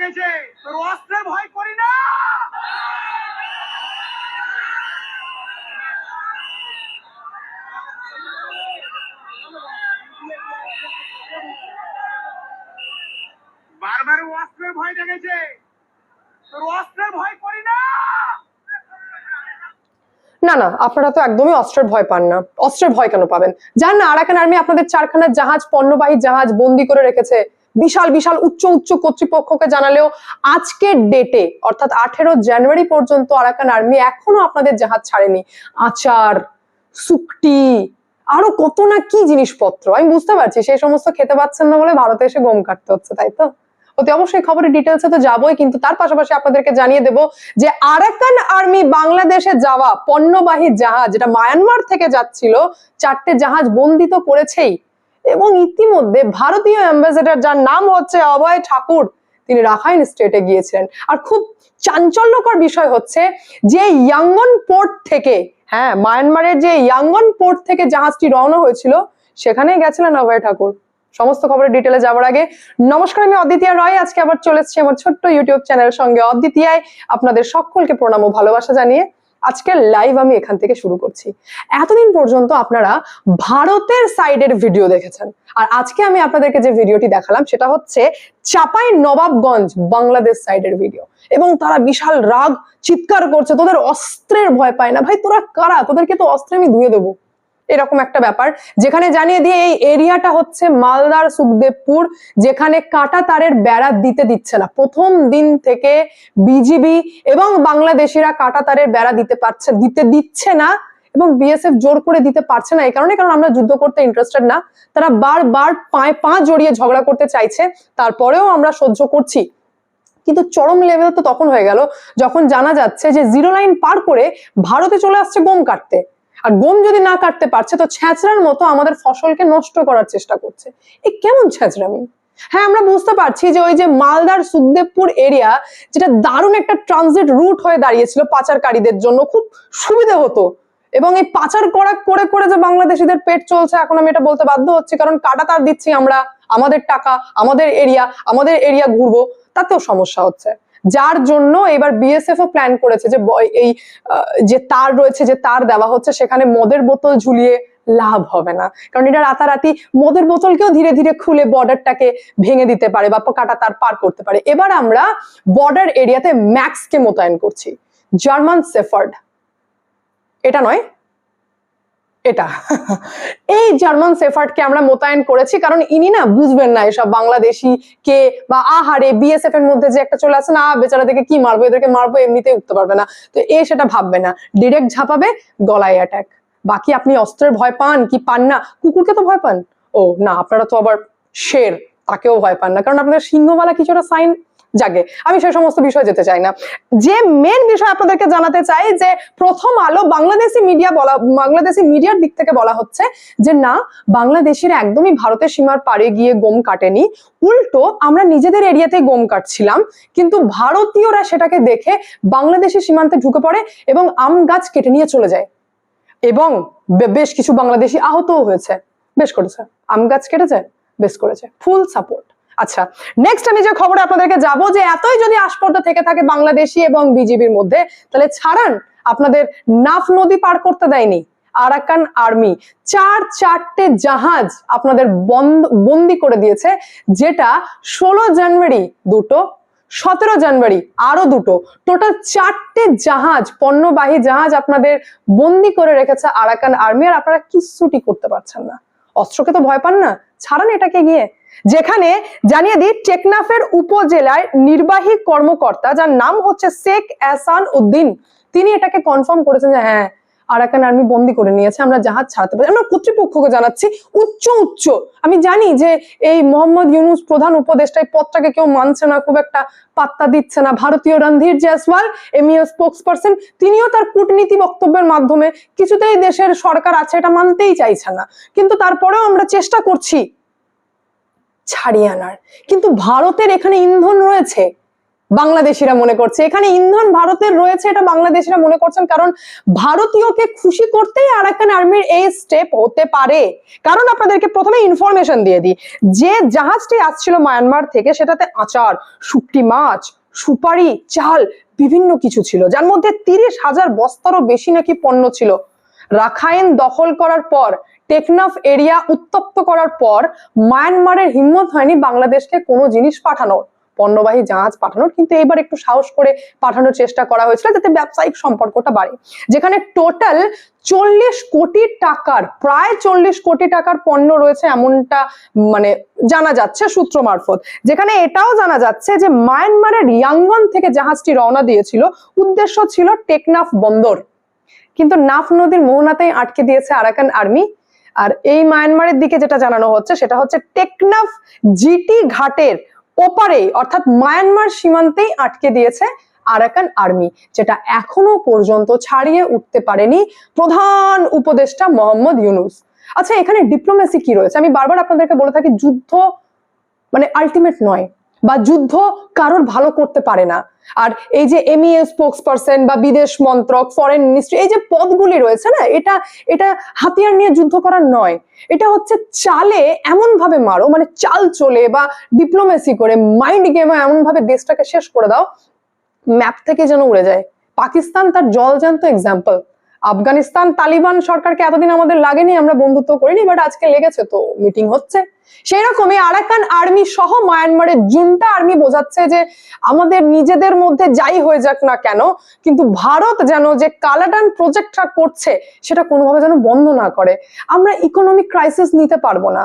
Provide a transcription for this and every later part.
দেখেছে তোর অস্ত্রের ভয় করি না। বারবার অস্ত্রের ভয় দেখেছে তোর অস্ত্রের ভয় করি না। না না, আপনারা তো একদমই অস্ত্রের ভয় পান না। অস্ত্রের ভয় কেন পাবেন? জান না, আরাকান আর্মি আপনাদের চারখানা জাহাজ, পণ্যবাহী জাহাজ বন্দি করে রেখেছে। বিশাল বিশাল উচ্চ উচ্চ কর্তৃপক্ষকে জানালেও আজকের ডেটে অর্থাৎ আঠেরো জানুয়ারি পর্যন্ত আরাকান আর্মি এখনও আপনাদের জাহাজ ছাড়েনি। আচার সুকটি আরও কত না কি জিনিসপত্র, আমি বুঝতে পারছি, সেই সমস্ত খেতে পাচ্ছেন না বলে ভারতে এসে গম কাটতে হচ্ছে, তাই তো? অতি অবশ্যই খবরের ডিটেলসে তো যাবোই, কিন্তু তার পাশাপাশি আপনাদেরকে জানিয়ে দেব যে আরাকান আর্মি বাংলাদেশে যাওয়া পণ্যবাহী জাহাজ, যেটা মায়ানমার থেকে যাচ্ছিল, চারটে জাহাজ বন্দিত করেছেই এবং ইতিমধ্যে ভারতীয় অ্যাম্বাসেডার যার নাম হচ্ছে অভয় ঠাকুর, তিনি রাখাইন স্টেটে গিয়েছিলেন। আর খুব চাঞ্চল্যকর বিষয় হচ্ছে যে ইয়াঙ্গন পোর্ট থেকে হ্যাঁ মায়ানমারের যে ইয়াঙ্গন পোর্ট থেকে জাহাজটি রওনা হয়েছিল, সেখানেই গেছিলেন অভয় ঠাকুর। সমস্ত খবরের ডিটেলে যাওয়ার আগে নমস্কার, আমি অদ্বিতীয় রয়। আজকে আবার চলে এসেছি আমার ছোট্ট ইউটিউব চ্যানেল সঙ্গে। অদ্বিতীয়ায় আপনাদের সকলকে প্রণাম ও ভালোবাসা জানিয়ে আজকের লাইভ আমি এখান থেকে শুরু করছি। এতদিন পর্যন্ত আপনারা ভারতের সাইডের ভিডিও দেখেছেন। আর আজকে আমি আপনাদেরকে যে ভিডিওটি দেখালাম, সেটা হচ্ছে চাপাই নবাবগঞ্জ বাংলাদেশ সাইডের ভিডিও এবং তারা বিশাল রাগ, চিৎকার করছে, তোদের অস্ত্রের ভয় পায় না। ভাই, তোরা কারা? তোদেরকে তো অস্ত্রে আমি ধুয়ে দেবো। এরকম একটা ব্যাপার। যেখানে জানিয়ে দিয়ে এই এরিয়াটা হচ্ছে মালদার সুখদেবপুর, যেখানে কাটা তারের বেড়া দিতে দিচ্ছে না। প্রথম দিন থেকে বিজিবি এবং বাংলাদেশিরা কাটা তারের বেড়া দিতে পারছে, দিতে দিচ্ছে না এবং বিএসএফ জোর করে দিতে পারছে না। এই কারণে কারণ আমরা যুদ্ধ করতে ইন্টারেস্টেড না। তারা বারবার পায়ে পা জড়িয়ে ঝগড়া করতে চাইছে। তারপরেও আমরা সহ্য করছি। কিন্তু চরম লেভেল তো তখন হয়ে গেল। যখন জানা যাচ্ছে যে জিরো লাইন পার করে ভারতে চলে আসছে গম কাটতে। আর গম যদি না কাটতে পারছে, তো ছ্যাঁচড়ার মতো আমাদের ফসলকে নষ্ট করার চেষ্টা করছে। এ কেমন ছ্যাঁচড়ামি হ্যাঁ আমরা বুঝতে পারছি যে ওই যে মালদার সুখদেবপুর এরিয়া যেটা দারুণ একটা ট্রানজিট রুট হয়ে দাঁড়িয়েছিল পাচারকারীদের জন্য, খুব সুবিধে হতো। এবং এই পাচার করা, করে করে যে বাংলাদেশিদের পেট চলছে, এখন আমি এটা বলতে বাধ্য হচ্ছি, কারণ কাটা তার দিচ্ছি আমরা, আমাদের টাকা, আমাদের এরিয়া আমাদের এরিয়া ঘুরবো, তাতেও সমস্যা হচ্ছে। যার জন্য এবার বিএসএফ ও প্ল্যান করেছে যে এই যে তার রয়েছে, যে তার দেওয়া হচ্ছে, সেখানে মদের বোতল ঝুলিয়ে লাভ হবে না। কারণ এটা রাতারাতি মদের বোতলকেও ধীরে ধীরে খুলে বর্ডারটাকে ভেঙে দিতে পারে বা কাটা তার পার করতে পারে। এবার আমরা বর্ডার এরিয়াতে ম্যাক্সকে মোতায়েন করছি। জার্মান সেফার্ড এটা নয় এটা। এই জার্মান সেফার্ডকে আমরা মোতায়েন করেছি কারণ ইনি না বুঝবেন না এসব বাংলাদেশি কে বা আহারে বিএসএফ এর মধ্যে যে একটা চলে আসে না বেচারা থেকে কি মারবো? এদেরকে মারবো, এমনিতেই উঠতে পারবে না। তো এ সেটা ভাববে না। ডিরেক্ট ঝাঁপাবে, গলায় অ্যাটাক বাকি আপনি অস্ত্রের ভয় পান কি পান না? কুকুরকে তো ভয় পান? ও, না, আপনারা তো আবার শের তাকেও ভয় পান না। কারণ আপনাদের সিংহওয়ালা কিছুটা সাইন জাগে। আমি সেই সমস্ত বিষয় যেতে চাই না। যে মেন বিষয় আপনাদেরকে জানাতে চাই যে প্রথম আলো বাংলাদেশি মিডিয়া বলা বাংলাদেশি মিডিয়ার দিক থেকে বলা হচ্ছে যে না, বাংলাদেশের একদমই ভারতের সীমার পাড়ে গিয়ে গম কাটেনি। উল্টো আমরা নিজেদের এরিয়াতে গম কাটছিলাম, কিন্তু ভারতীয়রা সেটাকে দেখে বাংলাদেশি সীমান্তে ঢুকে পড়ে এবং আম গাছ কেটে নিয়ে চলে যায়। এবং বেশ কিছু বাংলাদেশি আহতও হয়েছে। বেশ করেছে। আম গাছ কেটেছে, বেশ করেছে। ফুল সাপোর্ট আচ্ছা নেক্সট আমি যে খবরে আপনাদেরকে যাব যে এতই যদি আসপর্দা থেকে থাকে বাংলাদেশি এবং বিজিবির মধ্যে, তাহলে ছাড়ান, আপনাদের নাফ নদী পার করতে দেয়নি, আরাকান আর্মি। চার চারটে জাহাজ আপনাদের বন্ধ, বন্দি করে দিয়েছে, যেটা ষোলো জানুয়ারি দুটো, সতেরো জানুয়ারি আরও দুটো। টোটাল চারটে জাহাজ, পণ্যবাহী জাহাজ আপনাদের বন্দি করে রেখেছে আরাকান আর্মি, আর আপনারা কিচ্ছুটি করতে পারছেন না। অস্ত্রকে তো ভয় পান না, ছাড়ান এটাকে গিয়ে। যেখানে জানিয়ে দিই টেকনাফের উপজেলায় নির্বাহী কর্মকর্তা, যার নাম হচ্ছে শেখ এহসান উদ্দিন, তিনি এটাকে কনফার্ম করেছেন যে হ্যাঁ আরাকান আর্মি বন্দি করে নিয়েছে, আমরা জাহাজ ছাড়তে পারি। আমরা কর্তৃপক্ষকে জানাচ্ছি, উচ্চ উচ্চ। আমি জানি যে এই মোহাম্মদ ইউনুস প্রধান উপদেষ্টা এই পদটাকে কেউ মানছে না, খুব একটা পাত্তা দিচ্ছে না। ভারতীয় Randhir Jaiswal MEA spokesperson তিনিও তার কূটনীতি বক্তব্যের মাধ্যমে কিছুতেই দেশের সরকার আছে এটা মানতেই চাইছে না। কিন্তু তারপরেও আমরা চেষ্টা করছি ছাড়িয়ে আনার। কিন্তু ভারতের এখানে ইন্ধন রয়েছে, বাংলাদেশিরা মনে করছে। এখানে ইন্ধন ভারতের রয়েছে, এটা বাংলাদেশিরা মনে করছেন। কারণ ভারতীয়কে খুশি করতেই আরাকান আর্মির এই স্টেপ হতে পারে। কারণ আপনাদেরকে প্রথমে ইনফরমেশন দিয়ে দিই। যে জাহাজটি আসছিল মায়ানমার থেকে, সেটাতে আচার, শুটকি মাছ, সুপারি, চাল, বিভিন্ন কিছু ছিল। যার মধ্যে তিরিশ হাজার বস্তারও বেশি নাকি পণ্য ছিল। রাখাইন দখল করার পর টেকনাফ এরিয়া উত্তপ্ত করার পর মায়ানমারের হিম্মত হয়নি বাংলাদেশকে কোনো জিনিস পাঠানোর। পণ্যবাহী জাহাজ পাঠানোর, কিন্তু এবার একটু সাহস করে পাঠানোর চেষ্টা করা হয়েছিল যাতে ব্যবসায়িক সম্পর্কটা বাড়ে। যেখানে টোটাল চল্লিশ কোটি টাকার, প্রায় চল্লিশ কোটি টাকার পণ্য রয়েছে এমনটা মানে জানা যাচ্ছে সূত্র মারফত। যেখানে এটাও জানা যাচ্ছে যে মায়ানমারের ইয়াঙ্গন থেকে জাহাজটি রওনা দিয়েছিল, উদ্দেশ্য ছিল টেকনাফ বন্দর। কিন্তু নাফ নদীর মোহনাতেই আটকে দিয়েছে আরাকান আর্মি। আর এই মায়ানমারের দিকে যেটা জানানো হচ্ছে, সেটা হচ্ছে টেকনাফ জিটি ঘাটের ওপারে অর্থাৎ মায়ানমার সীমান্তেই আটকে দিয়েছে আরাকান আর্মি, যেটা এখনও পর্যন্ত ছাড়িয়ে উঠতে পারেনি প্রধান উপদেষ্টা মোহাম্মদ ইউনুস। আচ্ছা এখানে ডিপ্লোমেসি কি রয়েছে? আমি বারবার আপনাদেরকে বলে থাকি, যুদ্ধ মানে আলটিমেট নয়। বা যুদ্ধ কারোর ভালো করতে পারে না। আর এই যে এমইএ স্পোক্স পার্সন বা বিদেশ মন্ত্রক ফরেন মিনিস্ট্রি এই যে পদগুলি রয়েছে না, এটা এটা হাতিয়ার নিয়ে যুদ্ধ করার নয়। এটা হচ্ছে চালে এমন ভাবে মারো মানে চাল চলে বা ডিপ্লোমেসি করে মাইন্ড গেমে এমন ভাবে দেশটাকে শেষ করে দাও ম্যাপ থেকে যেন উড়ে যায়। পাকিস্তান তার জলজান্ত এক্সাম্পল আফগানিস্তান তালিবান সরকারকে এতদিন আমাদের লাগেনি, আমরা বন্ধুত্ব করিনি বাট আজকে লেগেছে তো মিটিং হচ্ছে। সেই রকমই আরাকান আর্মি সহ মায়ানমারের জুনটা আর্মি বোঝাচ্ছে যে আমাদের নিজেদের মধ্যে যাই হয়ে যাক না কেন, কিন্তু ভারত যেন যে কালাডান প্রজেক্টটা করছে, সেটা কোনোভাবে যেন বন্ধ না করে। আমরা ইকোনমিক ক্রাইসিস নিতে পারব না।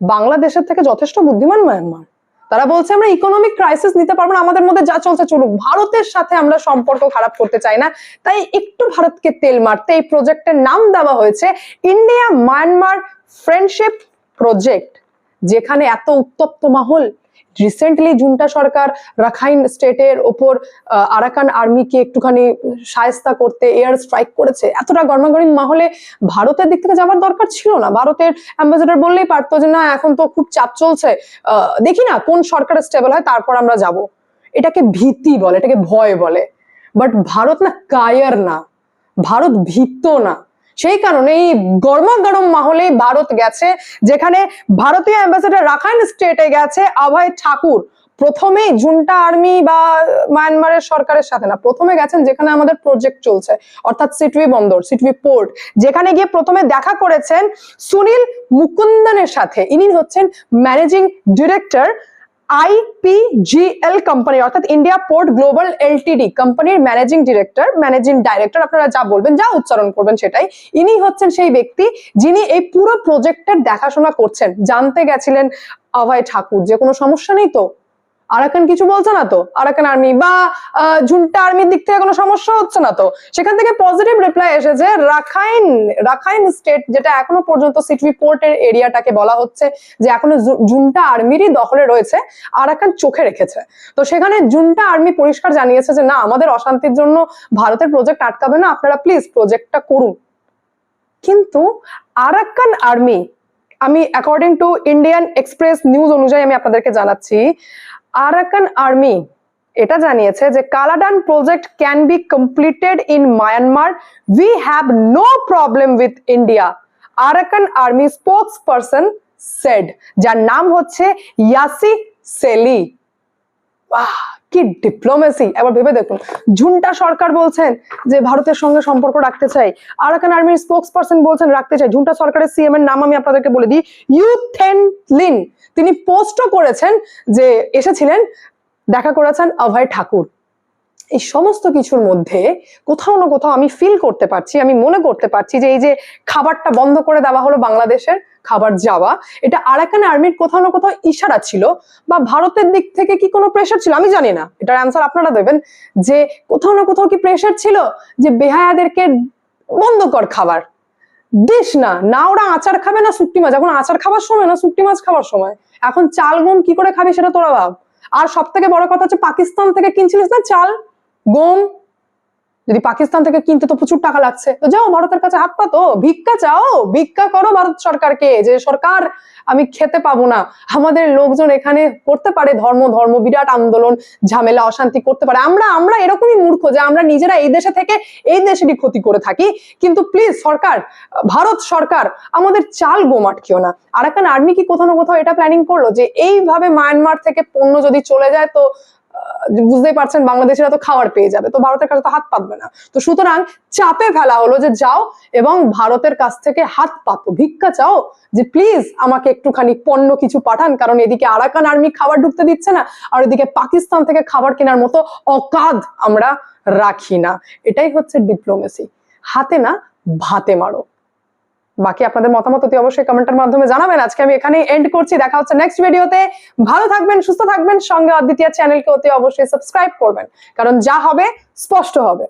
বাংলাদেশের থেকে যথেষ্ট বুদ্ধিমান মায়ানমার। তারা বলছে, আমরা ইকোনমিক ক্রাইসিস নিতে পারব না, আমাদের মধ্যে যা চলছে চলুক, ভারতের সাথে আমরা সম্পর্ক খারাপ করতে চাই না। তাই একটু ভারতকে তেল মারতে এই প্রজেক্টের নাম দেওয়া হয়েছে ইন্ডিয়া মায়ানমার ফ্রেন্ডশিপ প্রজেক্ট যেখানে এত উত্তপ্ত মাহল রিসেন্টলি জুনটা সরকার রাখাইন স্টেটের ওপর আরাকান আর্মিকে একটুখানি সায়স্তা করতে এয়ার স্ট্রাইক করেছে। এতটা গরমাগরম মাহলে ভারতের দিক থেকে যাওয়ার দরকার ছিল না। ভারতের অ্যাম্বাসেডার বললেই পারতো যে, না, এখন তো খুব চাপ চলছে। দেখি না কোন সরকার স্টেবল হয়, তারপর আমরা যাব। এটাকে ভীতি বলে, এটাকে ভয় বলে। বাট ভারত না, কায়ার না। ভারত ভীত না। সেই কারণে এই গরমা গরম মাহলেই ভারত গেছে, যেখানে ভারতীয় অ্যাম্বাসেডার রাখাইন স্টেটে গেছে অভয় ঠাকুর। প্রথমেই জুনটা আর্মি বা মায়ানমারের সরকারের সাথে না, প্রথমে গেছেন যেখানে আমাদের প্রজেক্ট চলছে, অর্থাৎ সিটুই বন্দর সিটুই পোর্ট যেখানে গিয়ে প্রথমে দেখা করেছেন সুনীল মুকুন্দনের সাথে। ইনি হচ্ছেন ম্যানেজিং ডিরেক্টর আইপিজিএল কোম্পানি অর্থাৎ ইন্ডিয়া পোর্ট গ্লোবাল এলটিডি কোম্পানির ম্যানেজিং ডিরেক্টর ম্যানেজিং ডাইরেক্টর আপনারা যা বলবেন, যা উচ্চারণ করবেন সেটাই। ইনি হচ্ছেন সেই ব্যক্তি যিনি এই পুরো প্রজেক্টের দেখাশোনা করছেন। জানতে গেছিলেন অভয় ঠাকুর, যে কোনো সমস্যা নেই তো? আরাকান কিছু বলছে না তো? আরাকান আর্মি বা ঝুন্টা আর্মির দিক থেকে কোনো সমস্যা হচ্ছে না তো? সেখান থেকে পজিটিভ রিপ্লাই এসেছে, রাখাইন রাখাইন স্টেট যেটা এখনও পর্যন্ত সিটুই পোর্টের এরিয়াটাকে বলা হচ্ছে, যে এখনও জুন্টা আর্মিরই দখলে রয়েছে, আরাকান চোখে রেখেছে। তো সেখানে জুন্টা আর্মি পরিষ্কার জানিয়েছে যে, না, আমাদের অশান্তির জন্য ভারতের প্রজেক্ট আটকাবে না, আপনারা প্লিজ প্রজেক্টটা করুন। কিন্তু আরাকান আর্মি আমি according to Indian Express news অনুযায়ী আমি আপনাদেরকে জানাচ্ছি আরাকান আর্মি এটা জানিয়েছে যে Kaladan project can be completed in Myanmar we have no problem with India Arakan army spokesperson said যার নাম হচ্ছে ইয়াসি সেলি বাহ! কি ডিপ্লোমেসি এবার ভেবে দেখুন। ঝুন্টা সরকার বলছেন যে ভারতের সঙ্গে সম্পর্ক রাখতে চাই। আর আরাকান আর্মির স্পোক্স পার্সন বলছেন রাখতে চাই। ঝুন্টা সরকারের সিএম এর নাম আমি আপনাদেরকে বলে দিই। ইউথেন লিন তিনি পোস্টও করেছেন যে এসেছিলেন, দেখা করেছেন অভয় ঠাকুর। এই সমস্ত কিছুর মধ্যে কোথাও না কোথাও আমি ফিল করতে পারছি, আমি মনে করতে পারছি যে এই যে খাবারটা বন্ধ করে দেওয়া হলো বাংলাদেশের খাবার যাওয়া, এটা আরাকান আর্মির কোথাও না কোথাও ইশারা ছিল বা ভারতের দিক থেকে কি কোনো প্রেশার ছিল? আমি জানি না। এটার অ্যান্সার আপনারা দেবেন যে কোথাও না কোথাও কি প্রেশার ছিল যে বেহায়াদেরকে বন্ধ কর খাবার? দিস না। না ওরা আচার খাবে না শুটকি মাছ। এখন আচার খাবার সময় না শুটকি মাছ খাবার সময়? এখন চাল গম কি করে খাবি সেটা তোরা ভাব। আর সব থেকে বড় কথা হচ্ছে পাকিস্তান থেকে কিনছিলিস না চাল? গম? যদি পাকিস্তান থেকে কিনতে তো প্রচুর টাকা লাগছে। তো যাও, ভারতের কাছে হাত পাতো ভিক্ষা চাও, ভিক্ষা করো ভারত সরকারকে যে সরকার আমি খেতে পাবো না। আমাদের লোকজন এখানে করতে পারে ধর্ম ধর্ম বিরাট আন্দোলন, ঝামেলা, অশান্তি করতে পারে। আমরা আমরা এরকমই মূর্খ যে আমরা নিজেরা এই দেশে থেকে এই দেশেরই ক্ষতি করে থাকি। কিন্তু প্লিজ সরকার, ভারত সরকার, আমাদের চাল গোম আটকিও না। আরাকান আর্মি কি কোথাও না কোথাও এটা প্ল্যানিং করল যে এইভাবে মায়ানমার থেকে পণ্য যদি চলে যায় তো বুঝতেই পারছেন, বাংলাদেশিরা তো খাবার পেয়ে যাবে, তো ভারতের কাছে তো হাত পাতবে না। তো সুতরাং চাপে ফেলা হলো যে যাও এবং ভারতের কাছ থেকে হাত পাতো, ভিক্ষা চাও যে প্লিজ আমাকে একটুখানি পণ্য কিছু পাঠান, কারণ এদিকে আরাকান আর্মি খাবার ঢুকতে দিচ্ছে না, আর এদিকে পাকিস্তান থেকে খাবার কেনার মতো অকাধ আমরা রাখি না। এটাই হচ্ছে ডিপ্লোমেসি হাতে না, ভাতে মারো। বাকি আপনাদের মতামত অতি অবশ্যই কমেন্টের মাধ্যমে জানাবেন। আজকে আমি এখানে এন্ড করছি। দেখা হচ্ছে নেক্সট ভিডিওতে ভালো থাকবেন, সুস্থ থাকবেন। সঙ্গে অদ্বিতীয় চ্যানেলকে অতি অবশ্যই সাবস্ক্রাইব করবেন। কারণ যা হবে, স্পষ্ট হবে।